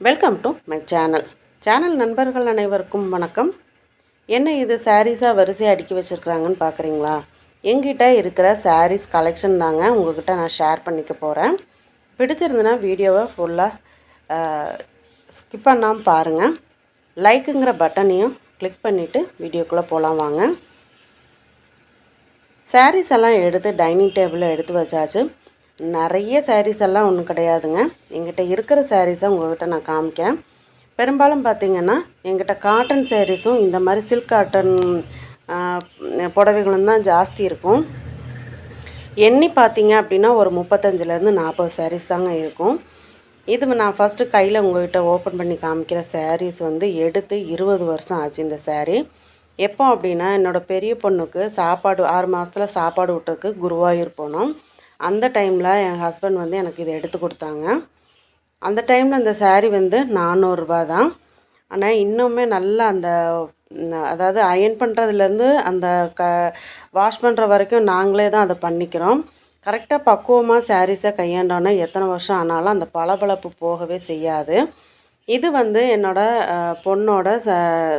Welcome to my channel channel நண்பர்கள் அனைவருக்கும் வணக்கம். என்ன இது சாரீஸாக வரிசையாக அடுக்கி வச்சுருக்குறாங்கன்னு பார்க்குறீங்களா எங்கிட்ட இருக்கிற சாரீஸ் கலெக்ஷன் தாங்க உங்கள்கிட்ட நான் ஷேர் பண்ணிக்க போகிறேன் பிடிச்சிருந்துன்னா வீடியோவை ஃபுல்லாக ஸ்கிப் பண்ணாமல் பாருங்கள் லைக்குங்கிற பட்டனையும் கிளிக் பண்ணிவிட்டு வீடியோக்குள்ளே போகலாம் வாங்க. சாரீஸ் எல்லாம் எடுத்து டைனிங் டேபிளில் எடுத்து வச்சாச்சு. நிறைய சாரீஸ் எல்லாம் ஒன்றும் கிடையாதுங்க. எங்கிட்ட இருக்கிற சாரீஸை உங்கள்கிட்ட நான் காமிக்கிறேன். பெரும்பாலும் பார்த்தீங்கன்னா எங்கிட்ட காட்டன் சாரீஸும் இந்த மாதிரி சில்க் காட்டன் புடவைகளும் தான் ஜாஸ்தி இருக்கும். எண்ணி பார்த்தீங்க அப்படின்னா ஒரு முப்பத்தஞ்சிலேருந்து நாற்பது சாரீஸ் தாங்க இருக்கும். இது நான் ஃபஸ்ட்டு கையில் உங்கள்கிட்ட ஓப்பன் பண்ணி காமிக்கிற சாரீஸ் வந்து எடுத்து இருபது வருஷம் ஆச்சு இந்த சாரீ எப்போ அப்படின்னா என்னோடய பெரிய பொண்ணுக்கு சாப்பாடு ஆறு மாதத்தில் சாப்பாடு விட்டுறதுக்கு குருவாயூர் போனோம். அந்த டைமில் என் ஹஸ்பண்ட் வந்து எனக்கு இதை எடுத்து கொடுத்தாங்க. அந்த டைமில் இந்த சாரீ வந்து நானூறுரூபா தான். ஆனால் இன்னுமே நல்லா அந்த அதாவது அயன் பண்ணுறதுலேருந்து அந்த க வாஷ் பண்ணுற வரைக்கும் நாங்களே தான் அதை பண்ணிக்கிறோம். கரெக்டாக பக்குவமாக சாரீஸை கையாண்டோன்னா எத்தனை வருஷம் ஆனாலும் அந்த பளபளப்பு போகவே செய்யாது. இது வந்து என்னோடய பொண்ணோட ச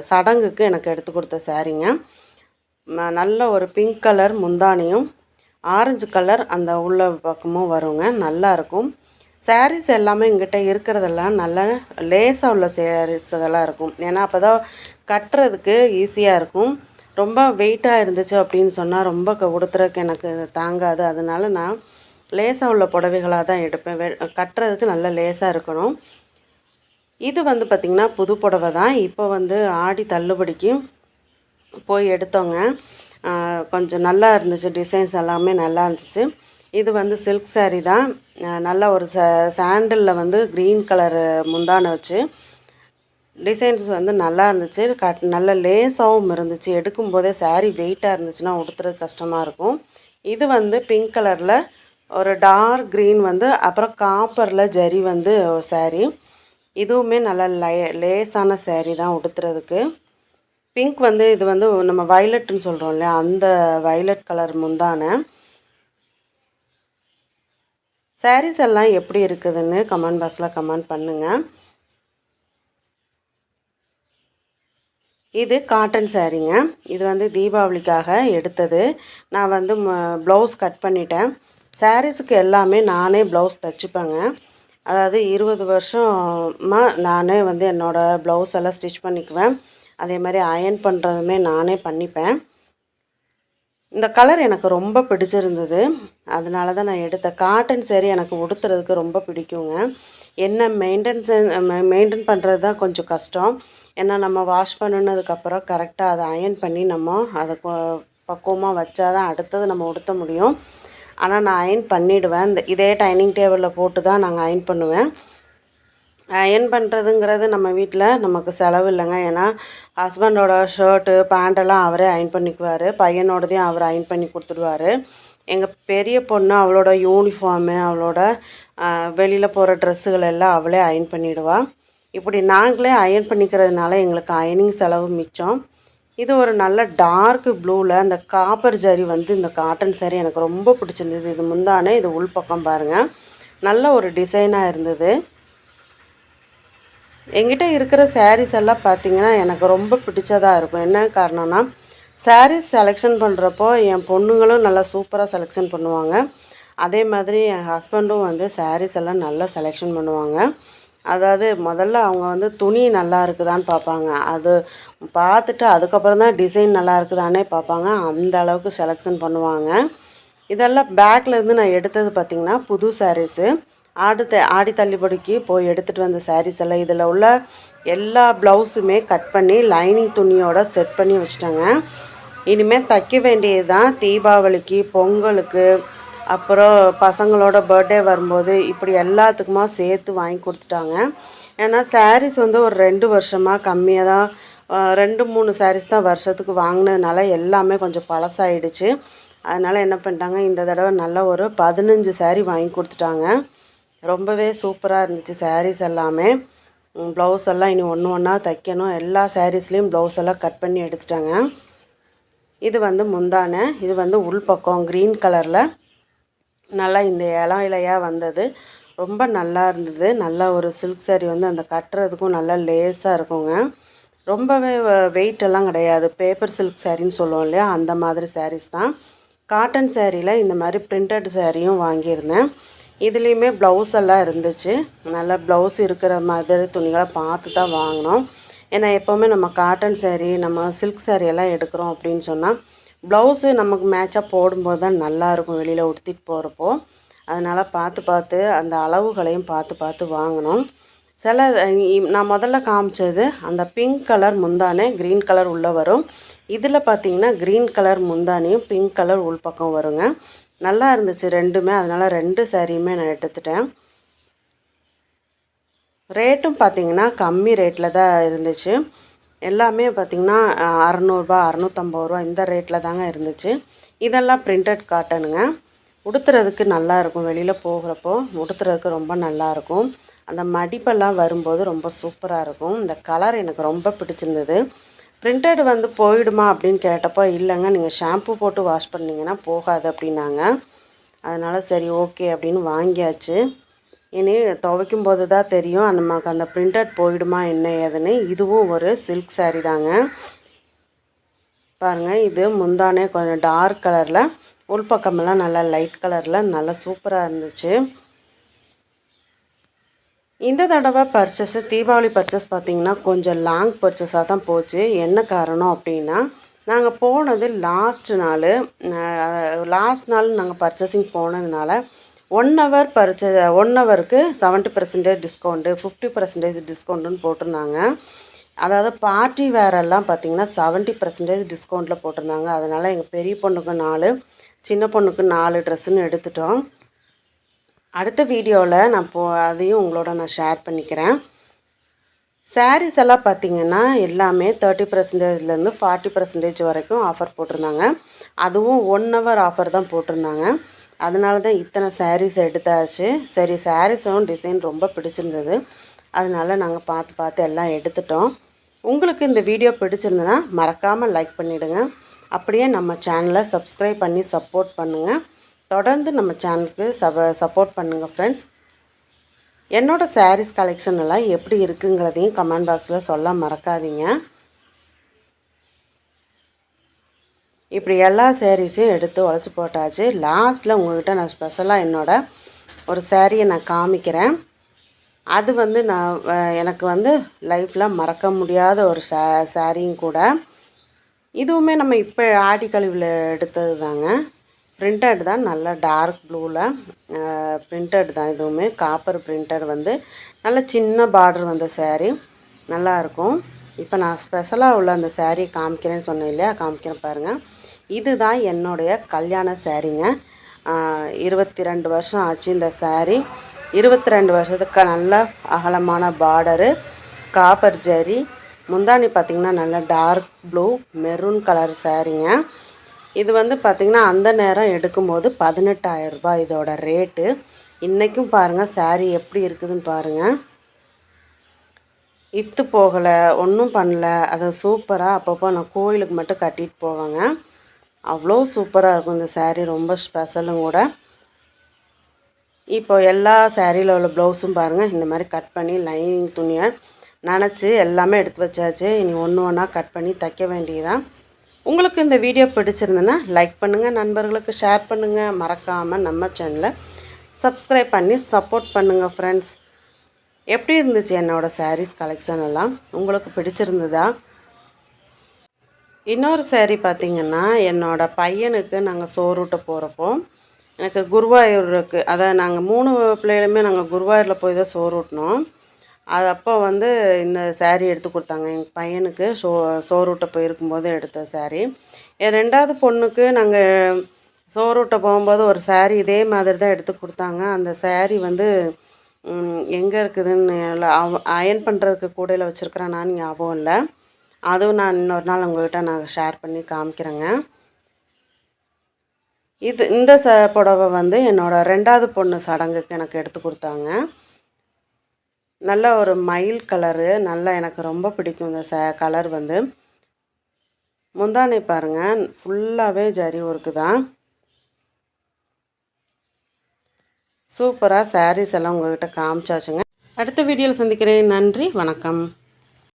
சடங்குக்கு எனக்கு எடுத்து கொடுத்த சாரீங்க நல்ல ஒரு பிங்க் கலர் முந்தானியும் ஆரஞ்சு கலர் அந்த உள்ள பக்கமும் வருங்க. நல்லாயிருக்கும் சாரீஸ் எல்லாமே எங்கிட்ட இருக்கிறதெல்லாம் நல்ல லேசாக உள்ள சாரீஸ்களாக இருக்கும். ஏன்னா அப்போ தான் கட்டுறதுக்கு ஈஸியாக இருக்கும். ரொம்ப வெயிட்டாக இருந்துச்சு அப்படின்னு சொன்னால் ரொம்ப க- உடுத்துறதுக்கு எனக்கு தாங்காது. அதனால நான் லேசாக உள்ள புடவைகளாக தான் எடுப்பேன். வெ கட்டுறதுக்கு நல்லா லேசாக இருக்கணும். இது வந்து பார்த்திங்கன்னா புது புடவை தான். இப்போ வந்து ஆடி தள்ளுபடிக்கு போய் எடுத்தோங்க. கொஞ்சம் நல்லா இருந்துச்சு டிசைன்ஸ் எல்லாமே நல்லா இருந்துச்சு. இது வந்து சில்க் சாரீ தான். நல்ல ஒரு ச சாண்டலில் வந்து க்ரீன் கலரு முந்தானை வச்சு. டிசைன்ஸ் வந்து நல்லா இருந்துச்சு. கட் நல்ல லேஸாகவும் இருந்துச்சு. எடுக்கும் போதே சாரீ வெயிட்டாக இருந்துச்சுன்னா உடுத்துறது கஷ்டமாக இருக்கும். இது வந்து பிங்க் கலரில் ஒரு டார்க் க்ரீன் வந்து அப்புறம் காப்பரில் ஜரி வந்து சாரீ இதுவுமே நல்லா லே லேஸான சாரீ தான் உடுத்துறதுக்கு. பிங்க் வந்து இது வந்து நம்ம வயலட்னு சொல்கிறோம் இல்லையா? அந்த வயலட் கலர் முந்தானை. சாரீஸ் எல்லாம் எப்படி இருக்குதுன்னு கமெண்ட் பாக்ஸில் கமெண்ட் பண்ணுங்கள் இது காட்டன் சாரீங்க இது வந்து தீபாவளிக்காக எடுத்தது. நான் வந்து ப்ளவுஸ் கட் பண்ணிட்டேன். சாரீஸுக்கு எல்லாமே நானே ப்ளவுஸ் தைச்சிப்பேங்க. அதாவது இருபது வருஷமாக நானே வந்து என்னோடய ப்ளவுஸ் எல்லாம் ஸ்டிச் பண்ணிக்குவேன். அதே மாதிரி அயன் பண்ணுறதுமே நானே பண்ணிப்பேன். இந்த கலர் எனக்கு ரொம்ப பிடிச்சிருந்தது. அதனால தான் நான் எடுத்தேன் காட்டன் சேரீ எனக்கு உடுத்துறதுக்கு ரொம்ப பிடிக்குங்க. என்ன மெயின்டென்ஸ் மெயின்டைன் பண்ணுறது தான் கொஞ்சம் கஷ்டம். ஏன்னா நம்ம வாஷ் பண்ணினதுக்கப்புறம் கரெக்டாக அதை அயன் பண்ணி நம்ம அதை பக்குவமாக வச்சா தான் அடுத்தது நம்ம உடுத்த முடியும். ஆனால் நான் அயன் பண்ணிவிடுவேன் இந்த இதே டைனிங் டேபிளில் போட்டு தான் நாங்கள் அயன் பண்ணுவேன். அயன் பண்ணுறதுங்கிறது நம்ம வீட்டில் நமக்கு செலவு இல்லைங்க. ஏன்னா ஹஸ்பண்டோட ஷர்ட்டு பேண்டெல்லாம் அவரே அயன் பண்ணிக்குவார். பையனோடதையும் அவர் அயன் பண்ணி கொடுத்துடுவார். எங்கள் பெரிய பொண்ணு அவளோட யூனிஃபார்மு அவளோட வெளியில் போகிற ட்ரெஸ்ஸுகள் எல்லாம் அவளே அயன் பண்ணிவிடுவாள் இப்படி நாங்களே அயன் பண்ணிக்கிறதுனால எங்களுக்கு அயனிங் செலவு மிச்சம். இது ஒரு நல்ல டார்க் ப்ளூவில் அந்த காப்பர் ஜரி வந்து இந்த காட்டன் சரி எனக்கு ரொம்ப பிடிச்சிருந்தது. இது முந்தானே இது உள்பக்கம் பாருங்கள் நல்ல ஒரு டிசைனாக இருந்தது. எங்கிட்ட இருக்கிற சாரீஸ் எல்லாம் பார்த்தீங்கன்னா எனக்கு ரொம்ப பிடிச்சதாக இருக்கும். என்ன காரணம்னா சாரீஸ் செலெக்ஷன் பண்ணுறப்போ என் பொண்ணுங்களும் நல்லா சூப்பராக செலெக்ஷன் பண்ணுவாங்க. அதே மாதிரி என் ஹஸ்பண்டும் வந்து சாரீஸ் எல்லாம் நல்லா செலெக்ஷன் பண்ணுவாங்க. அதாவது முதல்ல அவங்க வந்து துணி நல்லா இருக்குதான்னு பார்ப்பாங்க அது பார்த்துட்டு அதுக்கப்புறம் தான் டிசைன் நல்லா இருக்குதானே பார்ப்பாங்க அந்த அளவுக்கு செலெக்ஷன் பண்ணுவாங்க. இதெல்லாம் பேக்கில் இருந்து நான் எடுத்தது பார்த்திங்கன்னா புது சாரீஸு ஆடு த ஆடி தள்ளுபடிக்கு போய் எடுத்துகிட்டு வந்த சாரீஸ் எல்லாம். இதில் உள்ள எல்லா ப்ளவுஸுமே கட் பண்ணி லைனிங் துணியோட செட் பண்ணி வச்சுட்டாங்க. இனிமேல் தைக்க வேண்டியது தான் தீபாவளிக்கு பொங்கலுக்கு அப்புறம் பசங்களோட பர்த்டே வரும்போது இப்படி எல்லாத்துக்குமா சேர்த்து வாங்கி கொடுத்துட்டாங்க. ஏன்னா சாரீஸ் வந்து ஒரு ரெண்டு வருஷமாக கம்மியாக தான் ரெண்டு மூணு சாரீஸ் தான் வருஷத்துக்கு வாங்கினதுனால எல்லாமே கொஞ்சம் பழசாயிடுச்சு. அதனால் என்ன பண்ணிட்டாங்க இந்த தடவை நல்ல ஒரு பதினஞ்சு சாரீ வாங்கி கொடுத்துட்டாங்க. ரொம்பவே சூப்பராக இருந்துச்சு சாரீஸ் எல்லாமே. ப்ளவுஸ் எல்லாம் இனி ஒன்று ஒன்றா தைக்கணும். எல்லா சாரீஸ்லேயும் ப்ளவுஸ் எல்லாம் கட் பண்ணி எடுத்துட்டாங்க. இது வந்து முந்தானை. இது வந்து உள்பக்கம் க்ரீன் கலரில் நல்லா இந்த இலம் இலையாக வந்தது. ரொம்ப நல்லா இருந்தது. நல்ல ஒரு சில்க் சாரீ வந்து அந்த கட்டுறதுக்கும் நல்லா லேஸாக இருக்குங்க. ரொம்பவே வெயிட் எல்லாம் கிடையாது. பேப்பர் சில்க் சாரின்னு சொல்லுவோம் இல்லையா? அந்த மாதிரி சாரீஸ் தான். காட்டன் சேரீயில் இந்த மாதிரி பிரிண்டட் சேரீயும் வாங்கியிருந்தேன். இதுலேயுமே ப்ளவுஸ் எல்லாம் இருந்துச்சு. நல்லா ப்ளவுஸ் இருக்கிற மாதிரி துணிகளை பார்த்து தான் வாங்கினோம். ஏன்னா எப்போவுமே நம்ம காட்டன் சேரீ நம்ம சில்க் சேரீ எல்லாம் எடுக்கிறோம் அப்படின்னு சொன்னால் ப்ளவுஸு நமக்கு மேட்சாக போடும்போது தான் நல்லாயிருக்கும் வெளியில் உடுத்திட்டு போகிறப்போ அதனால் பார்த்து பார்த்து அந்த அளவுகளையும் பார்த்து பார்த்து வாங்கினோம். சில நான் முதல்ல காமிச்சது அந்த பிங்க் கலர் முந்தானே க்ரீன் கலர் உள்ளே வரும். இதில் பார்த்தீங்கன்னா க்ரீன் கலர் முந்தானியும் பிங்க் கலர் உள்பக்கம் வருங்க. நல்லா இருந்துச்சு ரெண்டுமே. அதனால் ரெண்டு சேரீயுமே நான் எடுத்துட்டேன். ரேட்டும் பார்த்தீங்கன்னா கம்மி ரேட்டில் தான் இருந்துச்சு. எல்லாமே பார்த்தீங்கன்னா அறநூறுபா அறநூற்றம்பது ரூபா இந்த ரேட்டில் தாங்க இருந்துச்சு. இதெல்லாம் பிரிண்டட் காட்டனுங்க உடுத்துறதுக்கு நல்லா இருக்கும். வெளியில் போகிறப்போ உடுத்துறதுக்கு ரொம்ப நல்லாயிருக்கும் அந்த மடிப்பெல்லாம் வரும்போது ரொம்ப சூப்பராக இருக்கும். இந்த கலர் எனக்கு ரொம்ப பிடிச்சிருந்தது. பிரிண்டட் வந்து போயிடுமா அப்படின்னு கேட்டப்போ இல்லைங்க நீங்கள் ஷாம்பு போட்டு வாஷ் பண்ணீங்கன்னா போகாது அப்படின்னாங்க. அதனால் சரி ஓகே அப்படின்னு வாங்கியாச்சு. இனி துவைக்கும் போது தான் தெரியும் நமக்கு அந்த பிரிண்டட் போயிடுமா என்ன ஏதுன்னு. இதுவும் ஒரு சில்க் சாரீ தாங்க. பாருங்கள் இது முந்தானே கொஞ்சம் டார்க் கலரில் உள்பக்கமெல்லாம் நல்லா லைட் கலரில் நல்லா சூப்பராக இருந்துச்சு. இந்த தடவை பர்ச்சேஸு தீபாவளி பர்ச்சஸ் பார்த்தீங்கன்னா கொஞ்சம் லாங் பர்ச்சேஸாக தான் போச்சு. என்ன காரணம் அப்படின்னா நாங்கள் போனது லாஸ்ட் நாள். லாஸ்ட் நாள் நாங்கள் பர்ச்சேசிங் போனதுனால ஒன் ஹவர் பர்ச்சே ஒன் ஹவருக்கு seventy percentage discount fifty percentage டிஸ்கவுண்ட்டுன்னு போட்டிருந்தாங்க. அதாவது பார்ட்டி வேரெல்லாம் பார்த்தீங்கன்னா செவன்ட்டி பர்சன்டேஜ் டிஸ்கவுண்ட்டில் போட்டிருந்தாங்க. அதனால் எங்கள் பெரிய பொண்ணுக்கு நாலு சின்ன பொண்ணுக்கு நாலு ட்ரெஸ்ஸுன்னு எடுத்துட்டோம். அடுத்த வீடியோவில் நான் போ அதையும் உங்களோட நான் ஷேர் பண்ணிக்கிறேன். சாரீஸ் எல்லாம் பார்த்திங்கன்னா எல்லாமே தேர்ட்டி பர்சன்டேஜ்லேருந்து ஃபார்ட்டி பர்சன்டேஜ் வரைக்கும் ஆஃபர் போட்டிருந்தாங்க. அதுவும் ஒன் ஹவர் ஆஃபர் தான் போட்டிருந்தாங்க. அதனால தான் இத்தனை சாரீஸ் எடுத்தாச்சு. சரி சாரீஸும் டிசைன் ரொம்ப பிடிச்சிருந்தது. அதனால நாங்கள் பார்த்து பார்த்து எல்லாம் எடுத்துட்டோம். உங்களுக்கு இந்த வீடியோ பிடிச்சிருந்ததுன்னா மறக்காமல் லைக் பண்ணிவிடுங்க அப்படியே நம்ம சேனலை சப்ஸ்கிரைப் பண்ணி சப்போர்ட் பண்ணுங்கள் தொடர்ந்து நம்ம சேனலுக்கு சப சப்போர்ட் பண்ணுங்கள் ஃப்ரெண்ட்ஸ் என்னோட சாரீஸ் கலெக்ஷன் எல்லாம் எப்படி இருக்குங்கிறதையும் கமெண்ட் பாக்ஸில் சொல்ல மறக்காதீங்க. இப்படி எல்லா சேரீஸையும் எடுத்து உழைச்சி போட்டாச்சு. லாஸ்ட்டில் உங்கள்கிட்ட நான் ஸ்பெஷலாக என்னோடய ஒரு சேரீயை நான் காமிக்கிறேன். அது வந்து நான் எனக்கு வந்து லைஃப்பில் மறக்க முடியாத ஒரு சே சேரீயும் கூட. இதுவுமே நம்ம இப்போ ஆடி கழிவில் எடுத்தது தாங்க பிரிண்டட் தான் நல்லா டார்க் ப்ளூவில் பிரிண்டட் தான் இதுவுமே காப்பர் பிரிண்டட் வந்து நல்ல சின்ன பார்டர் வந்த சேரீ நல்லா இருக்கும். இப்போ நான் ஸ்பெஷலாக உள்ள அந்த சேரீ காமிக்கிறேன்னு சொன்னேன் இல்லையா? காமிக்கிறேன் பாருங்கள் இதுதான் என்னுடைய கல்யாண சாரீங்க இருபத்தி ரெண்டு வருஷம் ஆச்சு இந்த சேரீ இருபத்தி ரெண்டு வருஷத்துக்கு நல்ல அகலமான பார்டரு காப்பர் ஜரி முந்தானி பார்த்திங்கன்னா நல்ல டார்க் ப்ளூ மெரூன் கலர் சாரீங்க இது வந்து பார்த்திங்கன்னா அந்த நேரம் எடுக்கும்போது பதினெட்டாயிரம் ரூபாய் இதோட ரேட்டு இன்றைக்கும் பாருங்கள் சாரீ எப்படி இருக்குதுன்னு பாருங்கள் இத்து போகலை ஒன்றும் பண்ணல. அது சூப்பராக அப்பப்போ நான் கோயிலுக்கு மட்டும் கட்டிட்டு போவேங்க. அவ்வளோ சூப்பராக இருக்கும் இந்த சாரீ ரொம்ப ஸ்பெஷலும் கூட. இப்போ எல்லா சேரீயில் உள்ள ப்ளவுஸும் பாருங்கள் இந்த மாதிரி கட் பண்ணி லைனிங் துணியை நினச்சி எல்லாமே எடுத்து வச்சாச்சு. இனி ஒன்று ஒன்றா கட் பண்ணி தைக்க வேண்டியதான் உங்களுக்கு இந்த வீடியோ பிடிச்சிருந்ததுன்னா லைக் பண்ணுங்கள் நண்பர்களுக்கு ஷேர் பண்ணுங்கள் மறக்காமல் நம்ம சேனலை சப்ஸ்கிரைப் பண்ணி சப்போர்ட் பண்ணுங்கள் ஃப்ரெண்ட்ஸ் எப்படி இருந்துச்சு என்னோடய சாரீஸ் கலெக்ஷன் எல்லாம்? உங்களுக்கு பிடிச்சிருந்ததா? இன்னொரு சேரீ பார்த்தீங்கன்னா என்னோடய பையனுக்கு நாங்கள் சோறுட்ட போகிறப்போ எனக்கு குருவாயூருக்கு அதை நாங்கள் மூணு பிள்ளைகளுமே நாங்கள் குருவாயூரில் போய் தான் சோறு ஊட்டினோம் அது அப்போ வந்து இந்த saree எடுத்து கொடுத்தாங்க. எங்கள் பையனுக்கு சோ சோறுட்ட போயிருக்கும்போது எடுத்த saree. என் ரெண்டாவது பொண்ணுக்கு நாங்கள் சோறுட்ட போகும்போது ஒரு saree இதே மாதிரி தான் எடுத்து கொடுத்தாங்க. அந்த saree வந்து எங்கே இருக்குதுன்னு அயன் பண்ணுறதுக்கு கூடையில் வச்சுருக்கிறேன் நான் ஞாபகம் இல்லை. அதுவும் நான் இன்னொரு நாள் உங்கள்கிட்ட நான் ஷேர் பண்ணி காமிக்கிறேங்க. இது இந்த ச புடவை வந்து என்னோடய ரெண்டாவது பொண்ணு சடங்குக்கு எனக்கு எடுத்து கொடுத்தாங்க. நல்ல ஒரு மயில் கலரு. நல்லா எனக்கு ரொம்ப பிடிக்கும் இந்த ச கலர் வந்து. முந்தானை பாருங்கள் ஃபுல்லாகவே ஜரி ஒர்க்கு தான். சூப்பராக சாரீஸ் எல்லாம் உங்கள்கிட்ட காமிச்சாச்சுங்க. அடுத்த வீடியோவில் சந்திக்கிறேன். நன்றி. வணக்கம்.